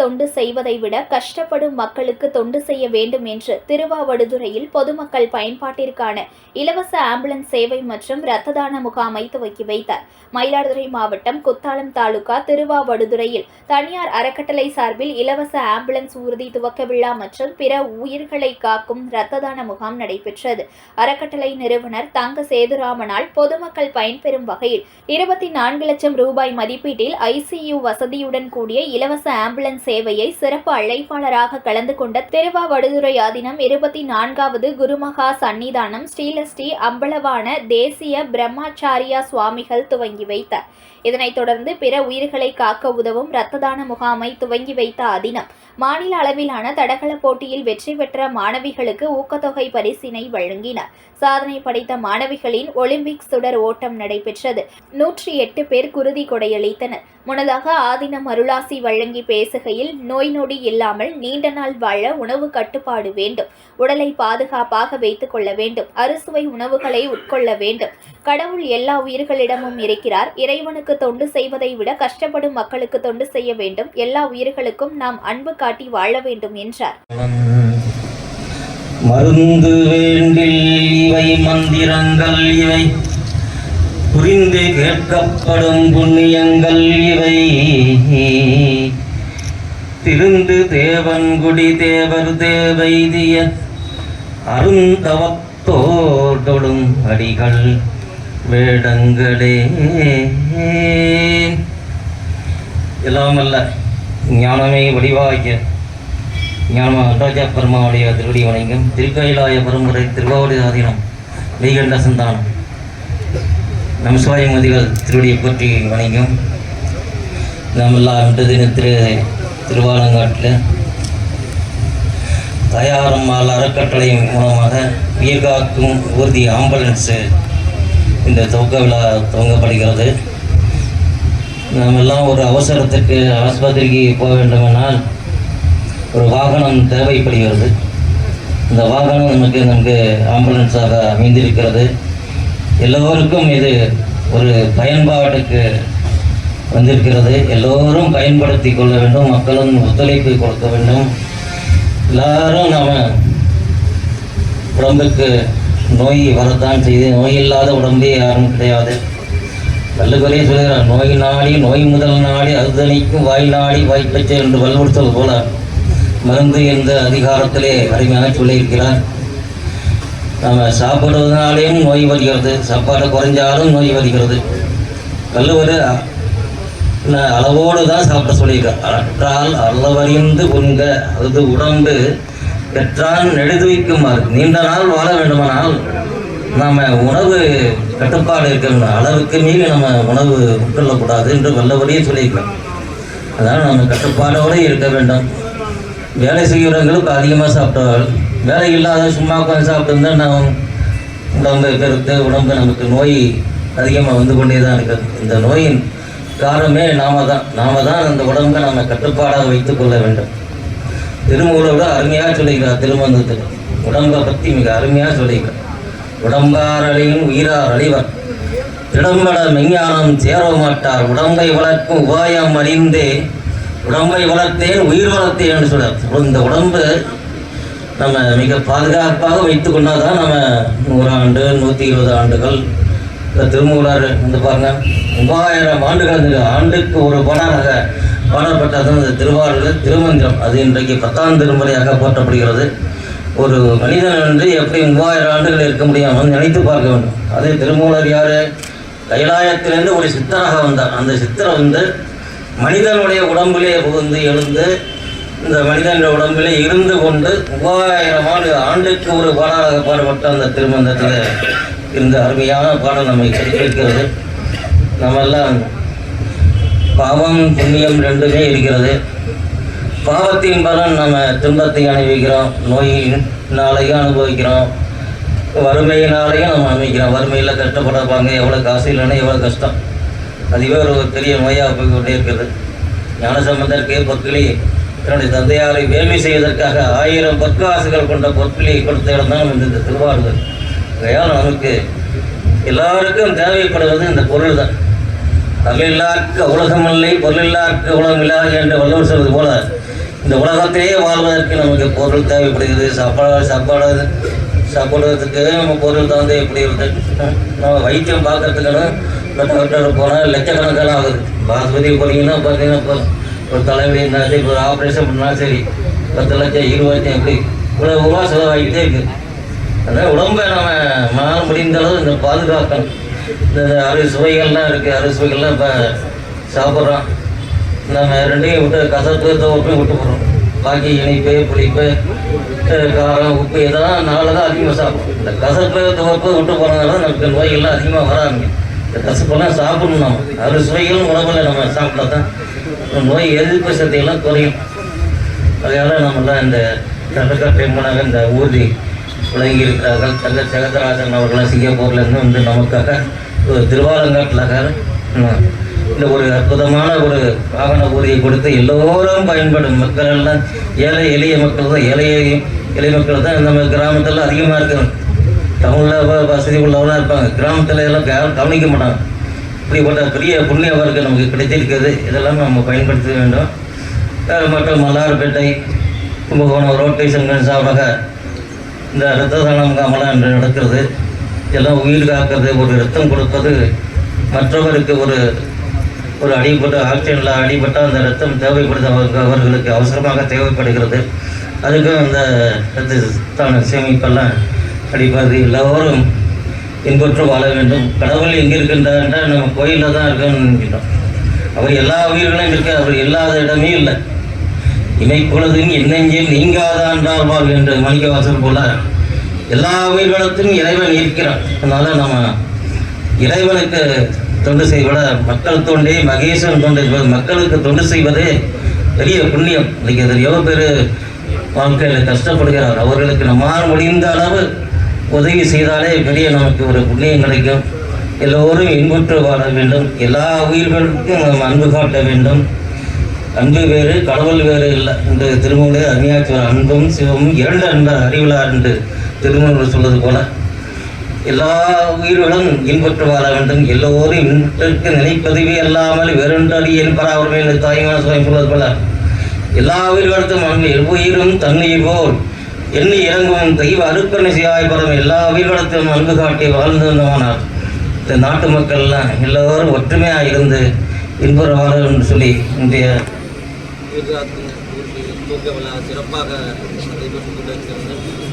தொண்டு செய்வதை விட கஷ்டப்படும் மக்களுக்கு தொண்டு செய்ய வேண்டும் என்று திருவாவடுதுறையில் பொதுமக்கள் பயன்பாட்டிற்கான இலவச ஆம்புலன்ஸ் சேவை மற்றும் இரத்த தான முகாமை துவக்கி வைத்தார். மயிலாடுதுறை மாவட்டம் குத்தாலம் தாலுகா திருவாவடுதுறையில் தனியார் அறக்கட்டளை சார்பில் இலவச ஆம்புலன்ஸ் ஊர்தி துவக்க விழா மற்றும் பிற உயிர்களை காக்கும் இரத்த தான முகாம் நடைபெற்றது. அறக்கட்டளை நிறுவனர் தங்க சேதுராமனால் பொதுமக்கள் பயன்பெறும் வகையில் இருபத்தி நான்கு லட்சம் ரூபாய் மதிப்பீட்டில் ஐசியு வசதியுடன் கூடிய இலவச ஆம்புலன்ஸ் சேவையை சிறப்பு அழைப்பாளராக கலந்து கொண்ட திருவாவடுதுறை ஆதீனம் இருபத்தி நான்காவது குருமகா சன்னிதானம் ஸ்ரீலஸ்ரீ அம்பலவான தேசிய பிரம்மாச்சாரியா சுவாமிகள் துவங்கி வைத்தார் இதனைத் தொடர்ந்து பிற உயிர்களை காக்க உதவும் இரத்த தான முகாமை துவங்கி வைத்த ஆதீனம். மாநில அளவிலான தடகள போட்டியில் வெற்றி பெற்ற மாணவிகளுக்கு ஊக்கத்தொகை பரிசினை வழங்கினார். சாதனை படைத்த மாணவிகளின் ஒலிம்பிக் சுடர் ஓட்டம் நடைபெற்றது. நூற்றி எட்டு பேர் குருதி கொடையளித்தனர். முன்னதாக ஆதினம் அருளாசி வழங்கி பேசுகையில் நோய் நொடி இல்லாமல் நீண்ட நாள் வாழ உணவு கட்டுப்பாடு வேண்டும். உடலை பாதுகாப்பாக வைத்துக் கொள்ள வேண்டும். அறுசுவை உணவுகளை உட்கொள்ள வேண்டும். கடவுள் எல்லா உயிர்களிடமும் இருக்கிறார். இறைவனுக்கு தொண்டு செய்வதை விட கஷ்டப்படும் மக்களுக்கு தொண்டு செய்ய வேண்டும். எல்லா உயிர்களுக்கும் நாம் அன்பு காட்டி வாழ வேண்டும் என்றார். மருந்து வேண்டில் இவை மந்திரங்கள் இவை. புரிந்து கேட்கப்படும் புண்ணியங்கள் இவை. திருந்து தேவன்குடி தேவர் தேவைதிய அருந்தவத்தோடொடும் அடிகள் வேடங்களே. எல்லாம் அல்ல ஞானமே வடிவாகிய ஞான நடராஜா பெருமாவுடைய திருவடி வணங்கம் திருக்கயிலாய பரம்பரை திருவாவடி ஆதீனம் மெய்கண்ட சந்தானம். நமசிவாய மதிகள் திருவடியை பற்றி வணங்கம். நாம் எல்லாம் இன்று தினம் திருவாலங்காட்டில் தயாரம்மாள் அறக்கட்டளை மூலமாக உயிர் காக்கும் ஊர்தி ஆம்புலன்ஸு இந்த துவக்க விழா துவங்கப்படுகிறது. நாம் எல்லாம் ஒரு அவசரத்துக்கு ஆஸ்பத்திரிக்கு போக வேண்டுமென்றால் ஒரு வாகனம் தேவைப்படுகிறது. இந்த வாகனம் நமக்கு நமக்கு ஆம்புலன்ஸாக அமைந்திருக்கிறது. எல்லோருக்கும் இது ஒரு பயன்பாட்டுக்கு வந்திருக்கிறது. எல்லோரும் பயன்படுத்தி கொள்ள வேண்டும். மக்களும் ஒத்துழைப்பு கொடுக்க வேண்டும். எல்லாரும் நாம் உடம்புக்கு நோய் வரத்தான் செய்து நோய் இல்லாத உடம்பே யாரும் கிடையாது. வள்ளுவரே சொல்கிறார் நோய் நாடி நோய் முதல் நாடி அறுதணிக்கும் வாய் நாடி வாய்ப்பச்சை என்று வலியுறுத்தல் போல மருந்து என்ற அதிகாரத்திலே அருமையாக சொல்லியிருக்கிறார். நம்ம சாப்பிடுவதனாலேயும் நோய் வருகிறது. சாப்பாடு குறைஞ்சாலும் நோய் வருகிறது. வள்ளுவர் அளவோடு தான் சாப்பிட சொல்லியிருக்கேன் அற்றால் அளவறிந்து உண்க அது உடம்பு பெற்றான் நெடுதுவிக்குமாறு நீண்ட நாள் வாழ வேண்டுமானால் நாம் உணவு கட்டுப்பாடு இருக்கிற அளவுக்கு மீறி நம்ம உணவு உட்கொள்ளக்கூடாது என்று வல்லபடியே சொல்லியிருக்கோம் அதனால் நம்ம கட்டுப்பாடோடு இருக்க வேண்டும். வேலை செய்கிறவங்களுக்கு அதிகமாக சாப்பிட்டவர்கள் வேலை இல்லாத சும்மா உட்காந்து சாப்பிட்டு நாம் உடம்பு பெருத்து உடம்பு நமக்கு நோய் அதிகமாக வந்து கொண்டே தான் இருக்குது இந்த நோயின் காரணமே நாம தான் நாம தான் அந்த உடம்பை நம்ம கட்டுப்பாடாக வைத்துக் கொள்ள வேண்டும். திருமூலோட அருமையாக சொல்லிக்கிறார் திருமந்தத்தில் உடம்பை பற்றி மிக அருமையாக சொல்லிக்கிறார் உடம்பாரழியும் உயிரார் அழிவர் திடம்பட மெஞ்ஞானம் சேர மாட்டார் உடம்பை வளர்க்கும் உபாயம் அறிந்தே உடம்பை வளர்த்தேன் உயிர் வளர்த்தேன் என்று சொல்றார். இந்த உடம்பு நம்ம மிக பாதுகாப்பாக வைத்து கொண்டால் தான் நம்ம நூறாண்டு நூற்றி இருபது ஆண்டுகள் இந்த திருமூலர் வந்து பாருங்க மூவாயிரம் ஆண்டுகள் ஆண்டுக்கு ஒரு பாடலாக பாடப்பட்டது அந்த திருவாரூர் திருமந்திரம். அது இன்றைக்கு பத்தாம் திருமுறையாக போற்றப்படுகிறது. ஒரு மனிதன் வந்து எப்படி மூவாயிரம் ஆண்டுகள் இருக்க முடியும் வந்து நினைத்து பார்க்க வேண்டும். அதே திருமூலர் யார்? கைலாயத்திலிருந்து ஒரு சித்தராக வந்தார். அந்த சித்தரை வந்து மனிதனுடைய உடம்பிலே புகுந்து எழுந்து இந்த மனிதனுடைய உடம்பிலே இருந்து கொண்டு மூவாயிரம் ஆண்டு ஆண்டுக்கு ஒரு பாடலாக பாடப்பட்ட அந்த திருமந்தத்தில் இந்த அருமையான பாடல் நம்மை கிடைக்கிறது நம்ம எல்லாம் பாவம் புண்ணியம் ரெண்டுமே இருக்கிறது. பாவத்தின் பலன் நம்ம துன்பத்தை அனுபவிக்கிறோம். நோயினாலையும் அனுபவிக்கிறோம். வறுமையினாலையும் நம்ம அனுபவிக்கிறோம். வறுமையில் கஷ்டப்படுறாங்க எவ்வளோ காசு இல்லைன்னா எவ்வளோ கஷ்டம். அதுவே ஒரு பெரிய நோயாக போய் கொண்டே இருக்கிறது ஞானசம்பந்தருக்கு பொற்களி தன்னுடைய தந்தையாரை வேள்வி செய்வதற்காக ஆயிரம் பொற்காசுகள் கொண்ட பொற்களி கொடுத்த இடம் தான் இந்த திருவாரூர். ஆகையால் நமக்கு எல்லாருக்கும் தேவைப்படுவது இந்த பொருள் தான் பொருளில்லார்க்கு உலகமில்லை உலகம் உலகமில்லா என்று வள்ளுவர் சொல்வது போல இந்த உலகத்திலேயே வாழ்வதற்கு நமக்கு பொருள் தேவைப்படுகிறது. சாப்பாடு சாப்பாடு சாப்பிடுறதுக்கு நம்ம பொருள் தான் எப்படி இருக்குது நம்ம வைத்தியம் பார்க்கறதுக்குன்னு டாக்டர் போனால் லட்சக்கணக்கான ஆகுது. ஆஸ்பத்திரி போனீங்கன்னா பார்த்தீங்கன்னா இப்போ ஒரு தலைவலி இருந்தாலும் சரி ஒரு ஆப்ரேஷன் பண்ணால் சரி பத்து லட்சம் இருபது லட்சம் எப்படி? இவ்வளோ ரூபா செலவாகிட்டே இருக்குது அதனால் உடம்பை நம்ம மனால் முடிந்த அளவு இந்த பாதுகாக்கணும். இந்த அறு சுவைகள்லாம் இருக்குது அறு சுவைகள்லாம் இப்போ சாப்பிட்றோம். நம்ம ரெண்டையும் விட்டு கசப்பு துவப்பையும் விட்டு போகிறோம் பாக்கி இனிப்பு புளிப்பு காரம் உப்பு இதெல்லாம் நாளில் தான் அதிகமாக சாப்பிடும் இந்த கசப்பு துவப்பு விட்டு போகிறதுனால நமக்கு நோய்கள்லாம் அதிகமாக வராங்க இந்த கசப்பெல்லாம் சாப்பிடணும் நம்ம அறு சுவைகளும் உணவில் நம்ம சாப்பிட்டா தான் நோய் எதிர்ப்பு சக்தியெல்லாம் குறையும். அதனால் நம்மளாம் இந்த தடுக்க பெண்மனாக இந்த ஊர்தி விளங்கி இருக்கிறார்கள் தங்க ஜெகதராஜன் அவர்களாம் சிங்கப்பூர்லேருந்து வந்து நமக்காக ஒரு இந்த ஒரு அற்புதமான ஒரு வாகன ஊதியை கொடுத்து எல்லோரும் பயன்படும் மக்கள் எல்லாம் ஏழை எளிய மக்கள் தான் ஏழை எளிய மக்கள் தான் நம்ம கிராமத்தில் அதிகமாக இருக்கிறோம். டவுனில் வசதி உள்ளவங்களாம் இருப்பாங்க. கிராமத்தில் எல்லாம் யாரும் கவனிக்க மாட்டாங்க. இப்படிப்பட்ட பெரிய புண்ணிய வர்க்கம் நமக்கு கிடைத்திருக்கிறது. இதெல்லாம் நம்ம பயன்படுத்த வேண்டும். வேறு மக்கள் மல்லார்பேட்டை கும்பகோணம் ரோட்டை சங்கன் சார்பாக இந்த இரத்த தானம் முகாமெல்லாம் இன்று நடக்கிறது. எல்லாம் உயிர் காக்கிறது ஒரு ரத்தம் கொடுப்பது மற்றவருக்கு ஒரு ஒரு அடிபட்டு ஆக்சிஜனில் அடிபட்டால் அந்த ரத்தம் தேவைப்படுது அவருக்கு அவர்களுக்கு அவசரமாக தேவைப்படுகிறது. அதுக்கும் அந்த ரத்த தான சேமிப்பெல்லாம் அடிப்பது. எல்லோரும் பின்பற்று வாழ வேண்டும். கடவுள் எங்கே இருக்கின்றார் என்றால் நம்ம கோயிலில் தான் இருக்கணும் நினைக்கிறோம். அவர் எல்லா உயிர்களும் இருக்க அவர் இல்லாத இடமே இல்லை. இணைப்பொழுதும் என்னெஞ்சில் நீங்காதான் வாழ் என்று மணிக்கவாசல் போல எல்லா உயிர்களத்திலும் இறைவன் இருக்கிறான். அதனால நம்ம இறைவனுக்கு தொண்டு செய்வத மக்கள் தொண்டே மகேசன் தொண்டு மக்களுக்கு தொண்டு செய்வதே பெரிய புண்ணியம். இன்னைக்கு எவ்வளோ பேர் வாழ்க்கையில் கஷ்டப்படுகிறார். அவர்களுக்கு நம்மால் முடிந்த அளவு உதவி செய்தாலே பெரிய நமக்கு ஒரு புண்ணியம் கிடைக்கும். எல்லோரும் இன்புற்று வாழ வேண்டும். எல்லா உயிர்களுக்கும் நாம் அன்பு காட்ட வேண்டும். அன்பு வேறு கடவுள் வேறு இல்லை இந்த திருமூலே அந்நியாச்சுவர் அன்பும் சிவமும் இரண்டு அன்பு அறிவிலார் என்று திருமூலர் சொல்வது போல எல்லா உயிர்களும் இன்புற்று வாழ வேண்டும். எல்லோரும் இன்றைக்கு நினைப்பதுவே அல்லாமல் வேறொன்றடி என்பரா அவர்கள் தாய்மான சுவாமி சொல்வது போல எல்லா உயிர்களுக்கும் அன்பு எவ்வுயிரும் தன்னுயிர் போல் எண்ணி இறங்கும் தெய்வ அருப்பணி சிவாய் எல்லா உயிர்களிடத்திலும் அன்பு காட்டி வாழ்ந்து வந்தவனார் இந்த நாட்டு மக்கள்லாம் எல்லோரும் ஒற்றுமையாக இருந்து இன்புற வாழ என்று சொல்லி இன்றைய குஜராத் தூக்க விழா சிறப்பாக நடைபெற்று கொண்டிருக்கிறது.